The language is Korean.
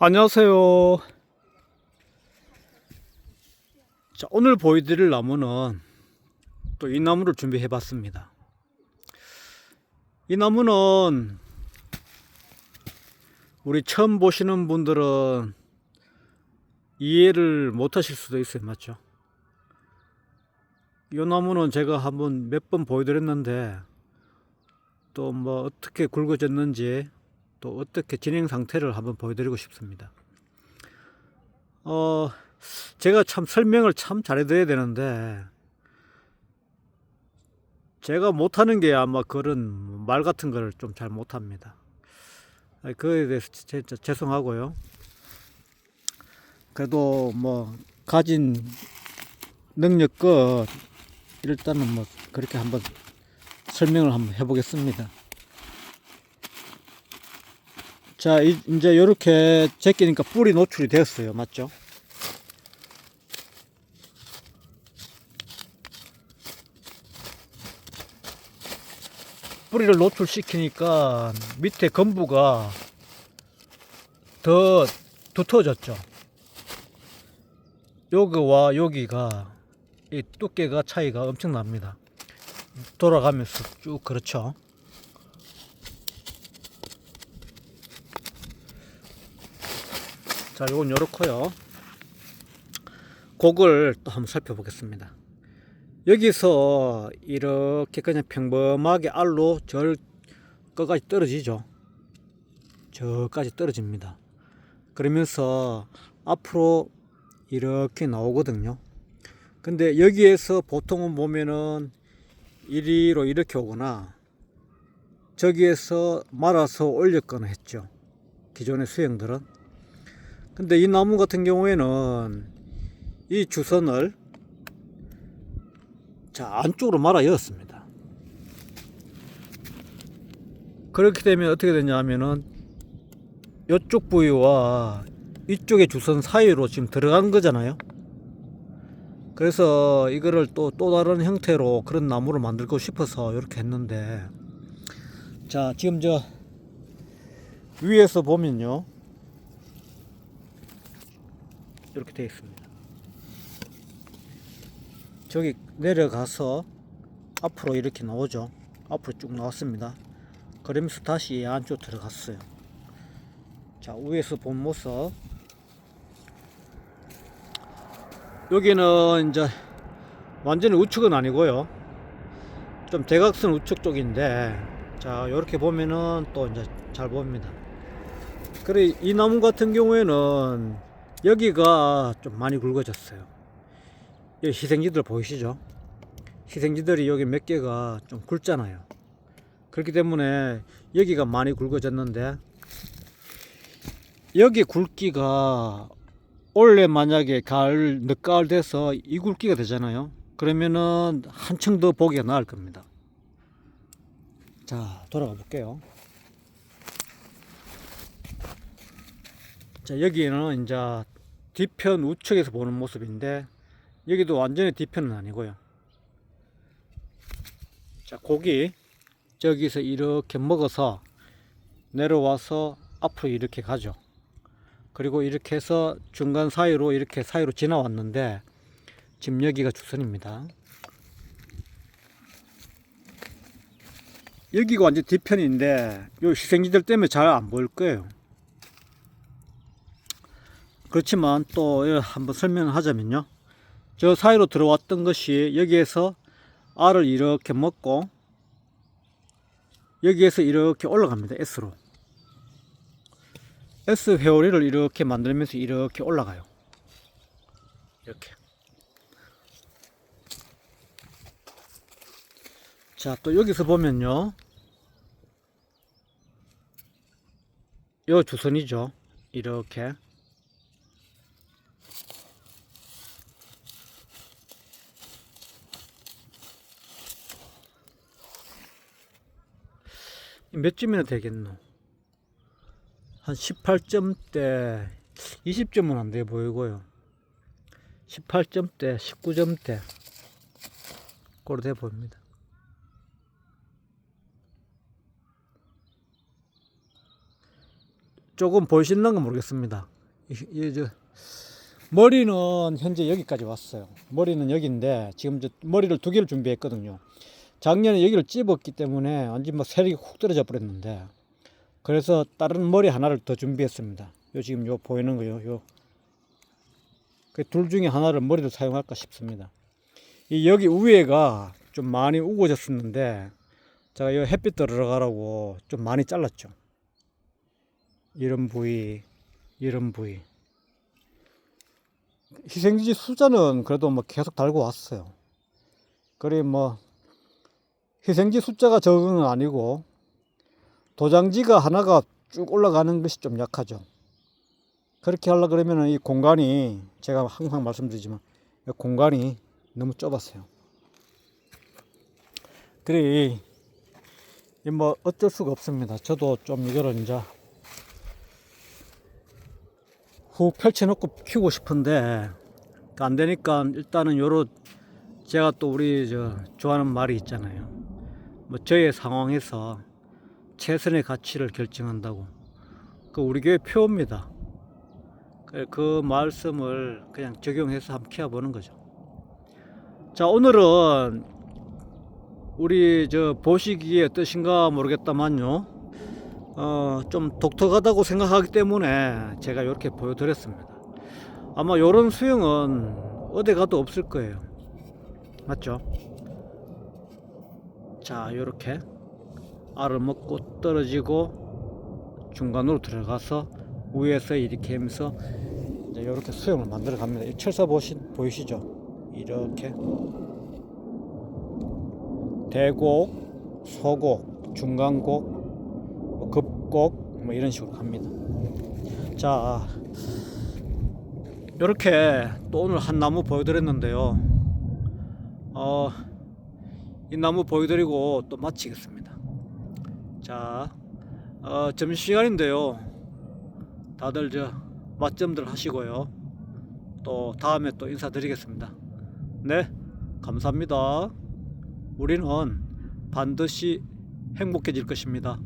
안녕하세요. 자, 오늘 보여드릴 나무는 또 이 나무를 준비해 봤습니다. 이 나무는 우리 처음 보시는 분들은 이해를 못 하실 수도 있어요. 맞죠? 이 나무는 제가 한번 몇 번 보여드렸는데 또 뭐 어떻게 굵어졌는지 또 어떻게 진행 상태를 한번 보여드리고 싶습니다. 어, 제가 참 설명을 참 잘해드려야 되는데, 제가 못하는 게 아마 그런 말 같은 거를 좀 잘 못합니다. 그에 대해서 진짜 죄송하고요. 그래도 뭐, 가진 능력껏 일단은 뭐, 그렇게 한번 설명을 한번 해보겠습니다. 자, 이- 이제 이렇게 제끼니까 뿌리 노출이 됐어요. 맞죠? 뿌리를 노출시키니까 밑에根부가 더 두터워졌죠. 여기와 여기가 이 두께가 차이가 엄청납니다. 돌아가면서 쭉 그렇죠. 자, 요건 요렇고요. 곡을 또 한번 살펴보겠습니다. 여기서 이렇게 그냥 평범하게 알로 절 거까지 떨어지죠. 저까지 떨어집니다. 그러면서 앞으로 이렇게 나오거든요. 근데 여기에서 보통은 보면은 이리로 이렇게 오거나 저기에서 말아서 올렸거나 했죠. 기존의 수영들은. 근데 이 나무 같은 경우에는 이 주선을 자 안쪽으로 말아 열었습니다. 그렇게 되면 어떻게 되냐면은 이쪽 부위와 이쪽의 주선 사이로 지금 들어간 거잖아요. 그래서 이거를 또 또 다른 형태로 그런 나무를 만들고 싶어서 이렇게 했는데 자 지금 저 위에서 보면요 이렇게 되어 있습니다. 저기 내려가서 앞으로 이렇게 나오죠. 앞으로 쭉 나왔습니다. 그러면서 다시 안쪽 들어갔어요. 자, 위에서 본 모습. 여기는 이제 완전히 우측은 아니고요. 좀 대각선 우측 쪽인데, 자, 이렇게 보면은 또 이제 잘 보입니다. 그래, 이 나무 같은 경우에는 여기가 좀 많이 굵어졌어요. 여기 희생지들 보이시죠? 희생지들이 여기 몇 개가 좀 굵잖아요. 그렇기 때문에 여기가 많이 굵어졌는데 여기 굵기가 올해 만약에 가을 늦가을 돼서 이 굵기가 되잖아요. 그러면은 한층 더 보기가 나을 겁니다. 자 돌아가 볼게요. 자 여기는 이제 뒤편 우측에서 보는 모습인데 여기도 완전히 뒤편은 아니고요. 자 고기 저기서 이렇게 먹어서 내려와서 앞으로 이렇게 가죠. 그리고 이렇게 해서 중간 사이로 이렇게 사이로 지나왔는데 지금 여기가 주선입니다. 여기가 완전 뒤편인데 요 희생지들 때문에 잘 안 보일 거예요. 그렇지만 또 한번 설명을 하자면요. 저 사이로 들어왔던 것이 여기에서 알을 이렇게 먹고 여기에서 이렇게 올라갑니다. S로. S 회오리를 이렇게 만들면서 이렇게 올라가요. 이렇게. 자, 또 여기서 보면요. 요 주선이죠. 이렇게. 몇 점이나 되겠노? 한 18점대, 20점은 안 돼 보이고요. 18점대, 19점대, 그로 돼 보입니다. 조금 보이시는가 모르겠습니다. 이, 이, 저, 머리는 현재 여기까지 왔어요. 머리는 여기인데 지금 저 머리를 두 개를 준비했거든요. 작년에 여기를 찝었기 때문에 완전 막 세력이 훅 떨어져 버렸는데 그래서 다른 머리 하나를 더 준비했습니다. 요 지금 요 보이는 거요. 요. 그 둘 중에 하나를 머리를 사용할까 싶습니다. 이 여기 위에가 좀 많이 우거졌었는데 제가 이 햇빛 들어가라고 좀 많이 잘랐죠. 이런 부위, 이런 부위. 희생지 숫자는 그래도 뭐 계속 달고 왔어요. 그래 뭐 희생지 숫자가 적은 건 아니고 도장지가 하나가 쭉 올라가는 것이 좀 약하죠. 그렇게 하려 그러면 이 공간이 제가 항상 말씀드리지만 이 공간이 너무 좁았어요. 그래 이뭐 어쩔 수가 없습니다. 저도 좀 이거를 이제 훅 펼쳐놓고 키우고 싶은데 안 되니까 일단은 요런 제가 또 우리 저 좋아하는 말이 있잖아요. 뭐 저의 상황에서 최선의 가치를 결정한다고. 그 우리 교회 표입니다. 그- 그 말씀을 그냥 적용해서 한번 키워보는 거죠. 자 오늘은 우리 저 보시기에 어떠신가 모르겠다만요. 어, 좀 독특하다고 생각하기 때문에 제가 이렇게 보여드렸습니다. 아마 이런 수영은 어디 가도 없을 거예요. 맞죠? 자, 이렇게 알을 먹고 떨어지고 중간으로 들어가서 위에서 이렇게 하면서 이제 이렇게 수영을 만들어 갑니다. 이 철사 보신 보이시죠? 이렇게 대곡, 소곡, 중간곡, 뭐 급곡 뭐 이런 식으로 갑니다. 자, 이렇게 또 오늘 한 나무 보여드렸는데요. 어, 이 나무 보여드리고 또 마치겠습니다. 자, 어, 점심시간인데요. 다들 저 맛점들 하시고요. 또 다음에 또 인사드리겠습니다. 네, 감사합니다. 우리는 반드시 행복해질 것입니다.